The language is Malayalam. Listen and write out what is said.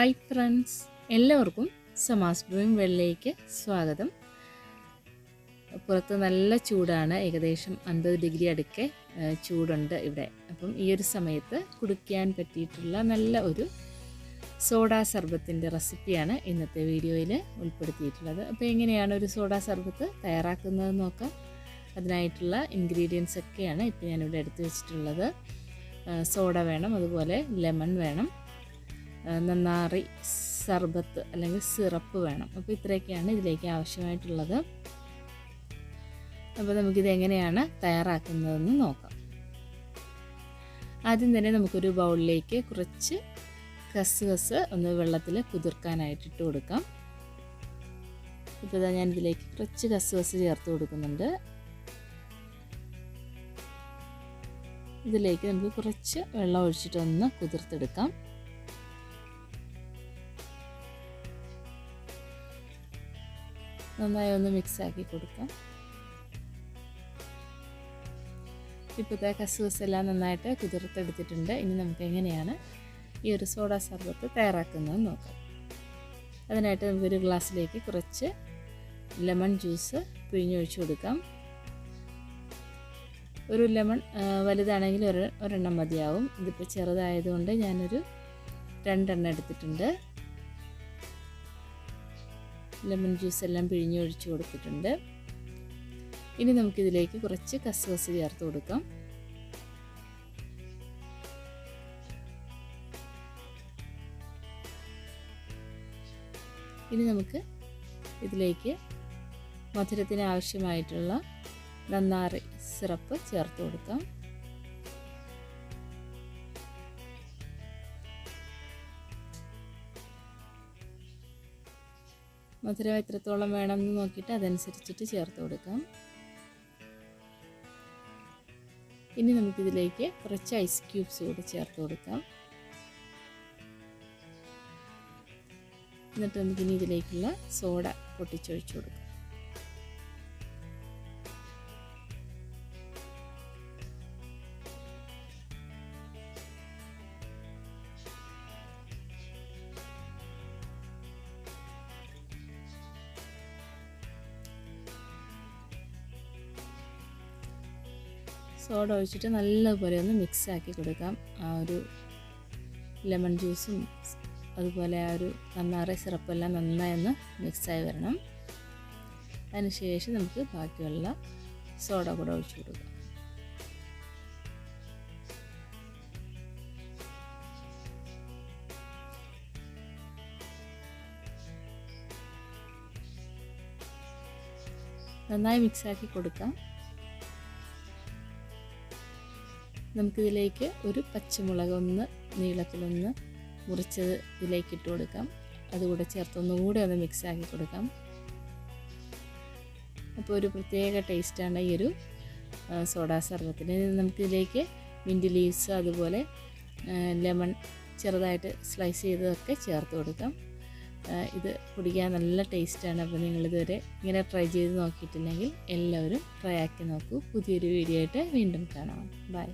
Hi friends. എല്ലാവർക്കും സമാസ് ബ്രൂയിങ് വെള്ളിലേക്ക് സ്വാഗതം. പുറത്ത് നല്ല ചൂടാണ്. ഏകദേശം അൻപത് ഡിഗ്രി അടുക്കെ ചൂടുണ്ട് ഇവിടെ. അപ്പം ഈ ഒരു സമയത്ത് കുടിക്കാൻ പറ്റിയിട്ടുള്ള നല്ല ഒരു സോഡാ സർബത്തിന്റെ റെസിപ്പിയാണ് ഇന്നത്തെ വീഡിയോയിൽ ഉൾപ്പെടുത്തിയിട്ടുള്ളത്. അപ്പോൾ എങ്ങനെയാണ് ഒരു സോഡാ സർബത്ത് തയ്യാറാക്കുന്നത് നോക്കാം. അതിനായിട്ടുള്ള ഇൻഗ്രീഡിയൻസ് ഒക്കെയാണ് ഇപ്പോൾ ഞാനിവിടെ എടുത്തു വെച്ചിട്ടുള്ളത്. സോഡ വേണം അതുപോലെ ലെമൺ വേണം. നന്നാറി സർബത്ത് അല്ലെങ്കിൽ സിറപ്പ് വേണം. അപ്പോൾ ഇത്രയൊക്കെയാണ് ഇതിലേക്ക് ആവശ്യമായിട്ടുള്ളത്. അപ്പോൾ നമുക്കിത് എങ്ങനെയാണ് തയ്യാറാക്കുന്നതെന്ന് നോക്കാം. ആദ്യം തന്നെ നമുക്കൊരു ബൗളിലേക്ക് കുറച്ച് കസ്കസ് ഒന്ന് വെള്ളത്തിൽ കുതിർക്കാനായിട്ട് ഇട്ട് കൊടുക്കാം. ഇപ്പോൾ ഞാൻ ഇതിലേക്ക് കുറച്ച് കസ്കസ് ചേർത്ത് കൊടുക്കുന്നുണ്ട്. ഇതിലേക്ക് നമുക്ക് കുറച്ച് വെള്ളം ഒഴിച്ചിട്ടൊന്ന് കുതിർത്തെടുക്കാം. നന്നായി ഒന്ന് മിക്സ് ആക്കി കൊടുക്കാം. ഇപ്പോഴത്തെ കസൂസ് എല്ലാം നന്നായിട്ട് കുതിർത്തെടുത്തിട്ടുണ്ട്. ഇനി നമുക്ക് എങ്ങനെയാണ് ഈ ഒരു സോഡ സർബത്ത് തയ്യാറാക്കുന്നത് നോക്കാം. അതിനായിട്ട് നമുക്കൊരു ഗ്ലാസ്സിലേക്ക് കുറച്ച് ലെമൺ ജ്യൂസ് പിഴിഞ്ഞൊഴിച്ച് കൊടുക്കാം. ഒരു ലെമൺ വലുതാണെങ്കിൽ ഒരു ഒരെണ്ണം മതിയാവും. ഇതിപ്പോൾ ചെറുതായതുകൊണ്ട് ഞാനൊരു രണ്ടെണ്ണം എടുത്തിട്ടുണ്ട്. ലെമൺ ജ്യൂസ് എല്ലാം പിഴിഞ്ഞൊഴിച്ച് കൊടുത്തിട്ടുണ്ട്. ഇനി നമുക്കിതിലേക്ക് കുറച്ച് കസ്കസ് ചേർത്ത് കൊടുക്കാം. ഇനി നമുക്ക് ഇതിലേക്ക് മധുരത്തിന് ആവശ്യമായിട്ടുള്ള നന്നാറി സിറപ്പ് ചേർത്ത് കൊടുക്കാം. മധുരം എത്രത്തോളം വേണമെന്ന് നോക്കിയിട്ട് അതനുസരിച്ചിട്ട് ചേർത്ത് കൊടുക്കാം. ഇനി നമുക്കിതിലേക്ക് കുറച്ച് ഐസ് ക്യൂബ്സ് കൂടി ചേർത്ത് കൊടുക്കാം. എന്നിട്ട് നമുക്കിനി ഇതിലേക്കുള്ള സോഡ പൊട്ടിച്ചൊഴിച്ചു കൊടുക്കാം. സോഡ ഒഴിച്ചിട്ട് നല്ലപോലെ ഒന്ന് മിക്സ് ആക്കി കൊടുക്കാം. ആ ഒരു ലെമൺ ജ്യൂസും അതുപോലെ ആ ഒരു നന്നാറി സിറപ്പെല്ലാം നന്നായി ഒന്ന് മിക്സായി വരണം. അതിനുശേഷം നമുക്ക് ബാക്കിയുള്ള സോഡ കൂടെ ഒഴിച്ചു കൊടുക്കാം. നന്നായി മിക്സാക്കി കൊടുക്കാം. നമുക്കിതിലേക്ക് ഒരു പച്ചമുളക് ഒന്ന് നീളത്തിലൊന്ന് മുറിച്ചത് ഇതിലേക്ക് ഇട്ട് കൊടുക്കാം. അതുകൂടെ ചേർത്ത് ഒന്നുകൂടെ ഒന്ന് മിക്സ് ആക്കി കൊടുക്കാം. അപ്പോൾ ഒരു പ്രത്യേക ടേസ്റ്റാണ് ഈ ഒരു സോഡാ സർബത്തിന് നമുക്കിതിലേക്ക് മിന്റ് ലീവ്സ് അതുപോലെ ലെമൺ ചെറുതായിട്ട് സ്ലൈസ് ചെയ്തതൊക്കെ ചേർത്ത് കൊടുക്കാം. ഇത് കുടിക്കാൻ നല്ല ടേസ്റ്റാണ് അപ്പോൾ നിങ്ങളിതുവരെ ഇങ്ങനെ ട്രൈ ചെയ്ത് നോക്കിയിട്ടില്ലെങ്കിൽ എല്ലാവരും ട്രൈ ആക്കി നോക്കൂ. പുതിയൊരു വീഡിയോ ആയിട്ട് വീണ്ടും കാണാം. ബൈ